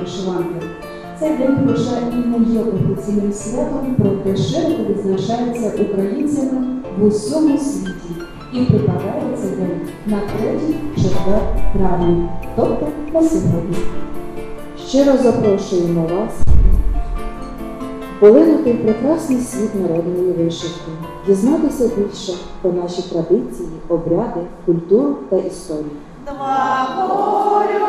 вишиванки. Цей день хоча і не є офіційним святом, проте широко відзначається українцями в усьому світі і припадає цей день на 3-4 травня, тобто на сьогодні. Щиро запрошуємо вас полинути в прекрасний світ народної вишивки, дізнатися більше про наші традиції, обряди, культуру та історію. Два кольори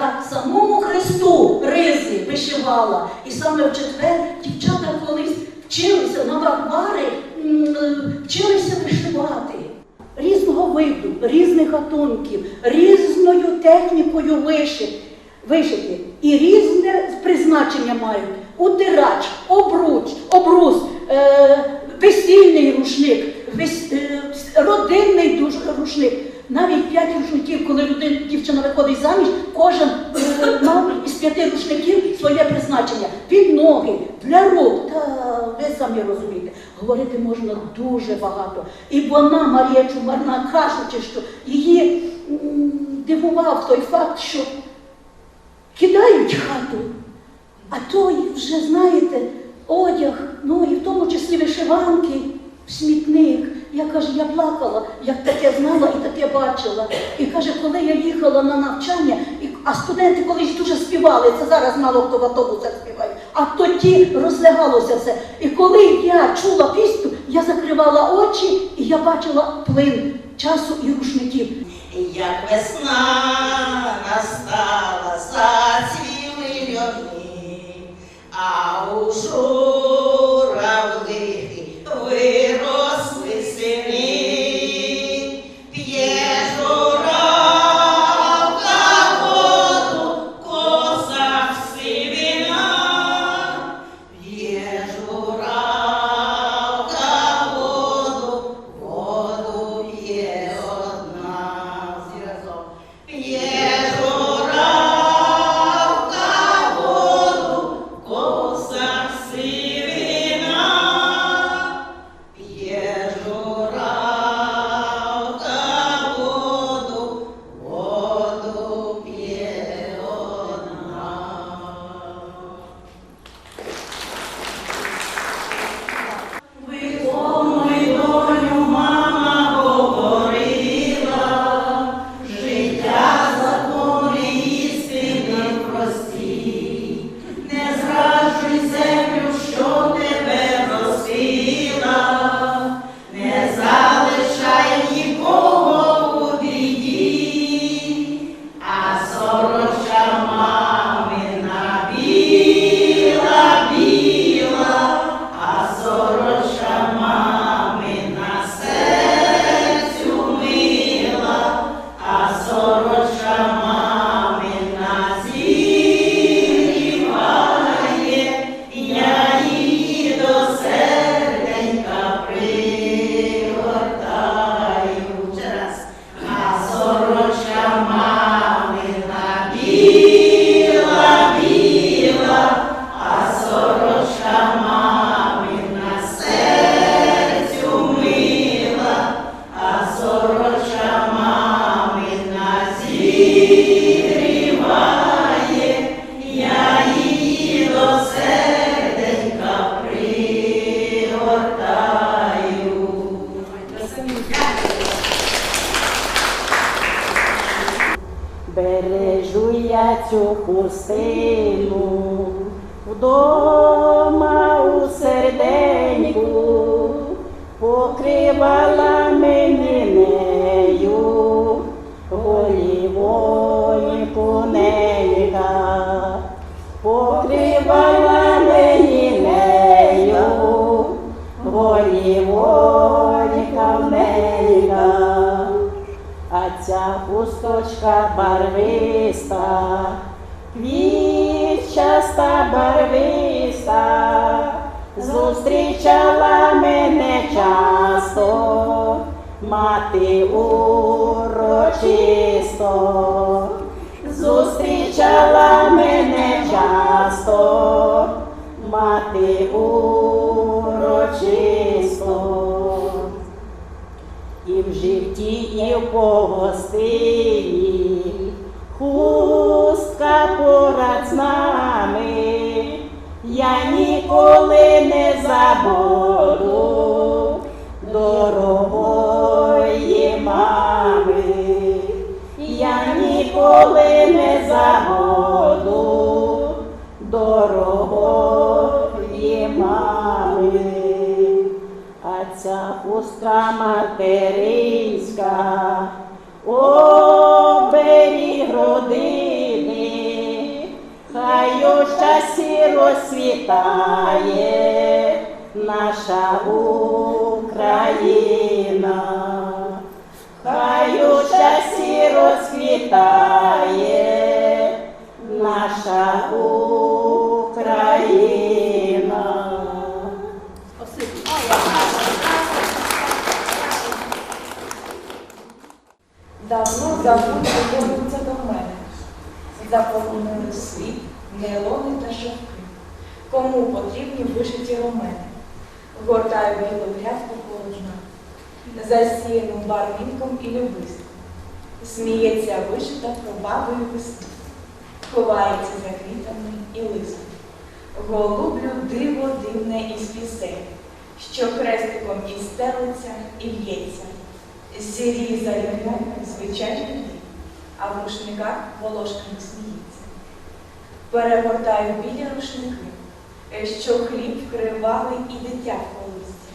яка самому Христу ризи вишивала. І саме в четвер дівчата колись вчилися на е, вчилися вишивати. Різного виду, різних гатунків, різною технікою вишити. І різне призначення мають. Утирач, обруч, обрус, е, весільний рушник, вес, е, родинний рушник. Навіть п'ять рушників, коли людина, дівчина виходить заміж, кожен е, мав із п'яти рушників своє призначення. Від ноги, для рук. Та ви самі розумієте, говорити можна дуже багато. І вона, Марія Чумарна, кажучи, що її дивував той факт, що кидають хату, а той вже, знаєте, одяг, ну і в тому числі вишиванки, смітник. Я каже, я плакала, як таке знала і таке бачила. І каже, коли я їхала на навчання, і, а студенти колись дуже співали, це зараз мало хто в автобусах співає, а тоді розлягалося все. І коли я чула пісню, я закривала очі і я бачила плин часу і рушників. Як весна настала, зацвіли льони, а у журавлихи виросли хусточка барвиста, квітчаста барвиста, зустрічала мене часто, мати урочисто, зустрічала мене часто, мати урочисто. І в житті, і в погостині, хустка поряд з нами, я ніколи не забуду дорогої мами, я ніколи ця хустка материнська, оберіг родини, хай у щасті розцвітає наша Україна, хай у щасті розквітає наша Україна. Забудь повернуться до мене. Заполонили світ, нейлони та шовки. Кому потрібні вишиті ромени? Гортаю білу грядку порожна, засіяну барвінком і любистом. Сміється вишита пробабою весни, ховається за квітами і листом. Голублю диво дивне із пісень, що хрестиком і стелиться, і в'ється. Сірі заявляє звичайні людей, а в рушниках волошками сміється. Перегортаю білі рушники, що хліб вкривали і дитя в колисці,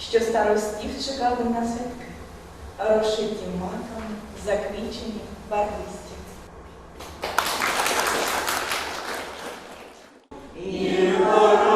що старостів чекали на святки, розшиті маками, заквічені барвисті. Хай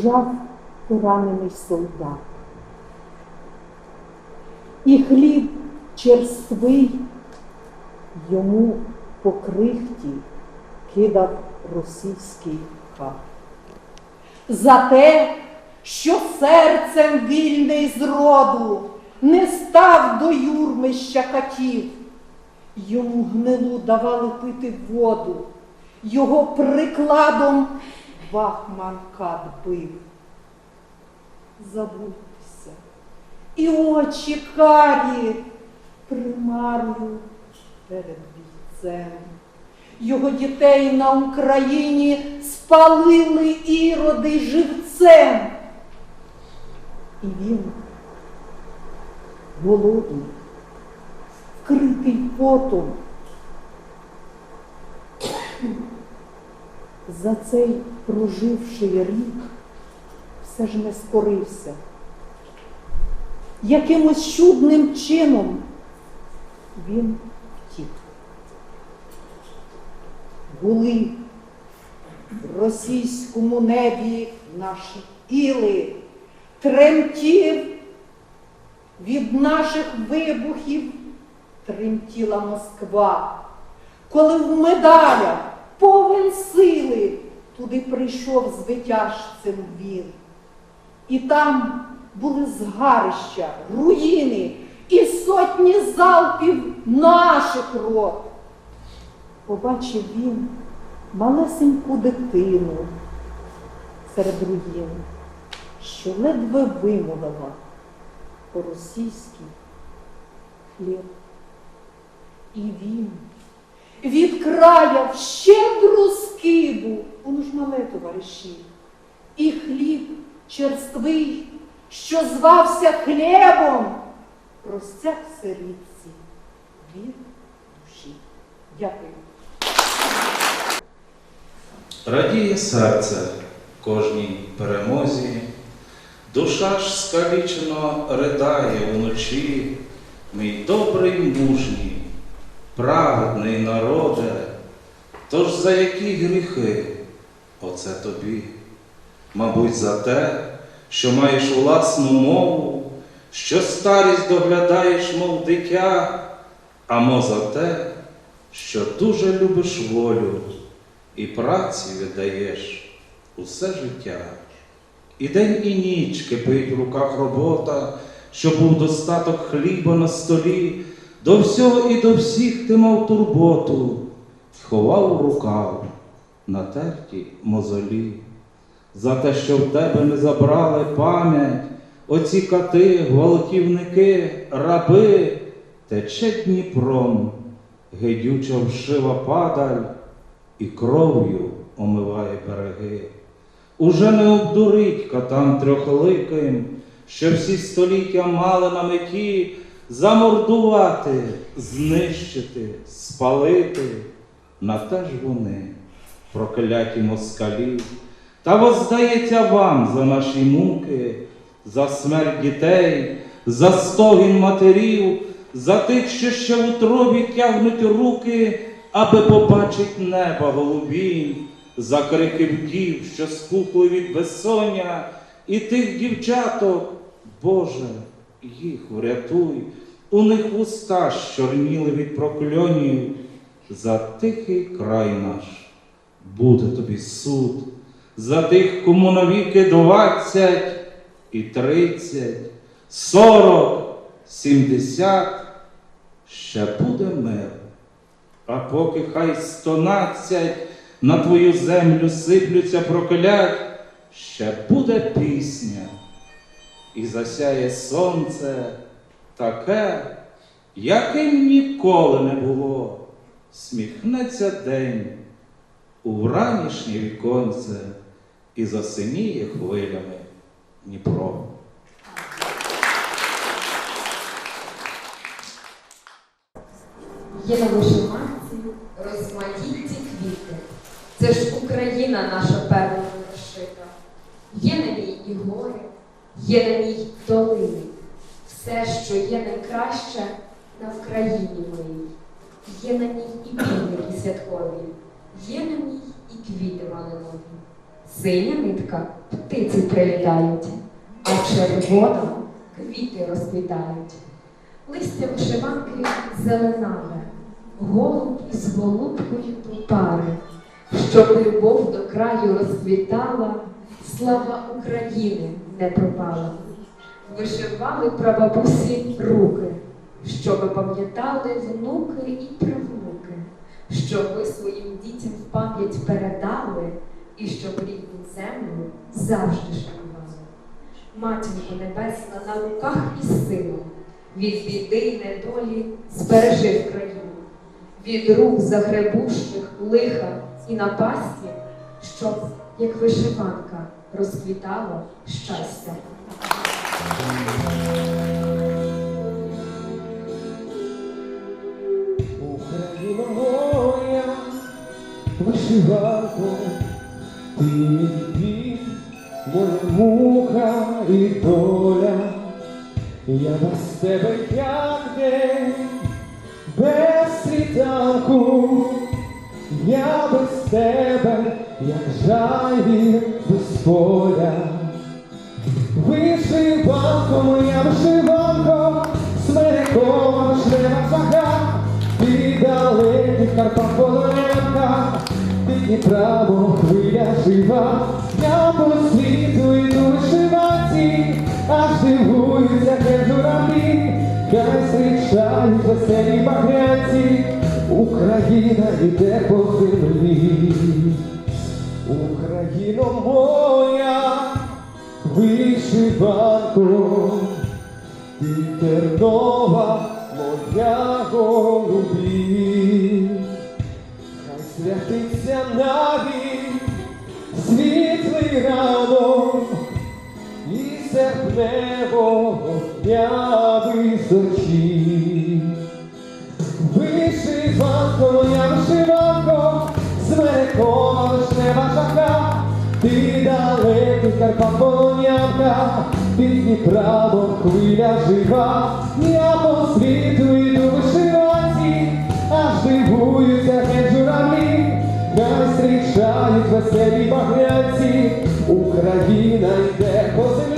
лежав поранений солдат. І хліб черствий йому по крихті кидав російський хат. За те, що серцем вільний з роду не став до юрмища катів, йому гнилу давали пити воду, його прикладом Бахман кат бив. Забудьтеся, і очі карі примарю перед бійцем. Його дітей на Україні спалили іроди живцем. І він голодний, вкритий потом. За цей проживший рік все ж не скорився. Якимось чудним чином він втік. Були в російському небі наші іли, тремтів від наших вибухів тремтіла Москва, коли в медалях повен сили туди прийшов звитяжцем він. І там були згарища, руїни і сотні залпів наших рот. Побачив він малесеньку дитину серед руїн, що ледве вимовила по-російськи хліб. І він від края в щедру скибу, воно ж мале товариші, і хліб черствий, що звався хлібом, простяг сирітці від душі. Дякую. Радіє серце кожній перемозі, душа ж скалічено ридає вночі, мій добрий мужній, праведний народе, тож за які гріхи оце тобі? Мабуть, за те, що маєш власну мову, що старість доглядаєш, мов дитя, а мо за те, що дуже любиш волю і праці віддаєш усе життя. І день, і ніч кипить в руках робота, щоб був достаток хліба на столі, до всього і до всіх ти мав турботу, ховав рукав натерті мозолі. За те, що в тебе не забрали пам'ять, оці кати, гвалтівники, раби, тече Дніпром, гидюча вшива падаль, і кров'ю омиває береги. Уже не обдурить катам трьохликим, що всі століття мали на меті замордувати, знищити, спалити. На те ж вони, прокляті москалі, та воздається вам за наші муки, за смерть дітей, за стогін матерів, за тих, що ще в утробі тягнуть руки, аби побачить неба голубінь, за крики вдів, що спухли від безсоння, і тих дівчаток, Боже, їх врятуй, у них вуста щорніли від прокльонів, за тихий край наш буде тобі суд, за тих, кому навіки двадцять і тридцять, сорок, сімдесят, ще буде мир. А поки хай стонадцять на твою землю сиплються проклять, ще буде пісня, і засяє сонце таке, яким ніколи не було. Сміхнеться день у вранішнє віконце і засиніє хвилями Дніпро. Є на вишиванці розмаїті квіти. Це ж Україна наша перлина розшита. Є на ній і гори, є на ній долини. Все, що є найкраще на Вкраїні моїй. Є на ній і півники святкові, є на ній і квіти малинові. Синя нитка птиці прилітають, а червона квіти розквітають. Листя вишиванки зеленаве, голуб із голубкою до пари, щоб любов до краю розквітала, слава України не пропала. Вишивали прабабусі руки, щоб пам'ятали внуки і правнуки, щоб ви своїм дітям в пам'ять передали і щоб рідну землю завжди шанували. Матінко Небесна на руках і силу, від біди й недолі збережи країну, від рук загребущих, лиха і напасті, щоб, як вишиванка, розквітало щастя. Україна моя, вишиванко, ти мій моя мука і доля, я без тебе як день, без світанку, я без тебе, як жайвір без поля. Вишиванко, моя вишиванко, смерекова шлема сага, ти далеких Карпат Полонянка, ти Дніпра, мов хвиля жива, я по світу йду вишиванці, аж дивуються хай журавлі, хай зустрічають веселі багрянці, Україна йде по землі. Україно моя, вишиванку, і тернова моя голубі, хай святиться навіть світлий ранок і серпневого дня височі. Вишиванко, моя вишиванко, з мене не ваша Карпат полонянка, під Дніпром хвиля жива, я по світу йду вишиванці, аж дивуються геть журавлі, хай зустрічають веселі багрянці, Україна йде по землі.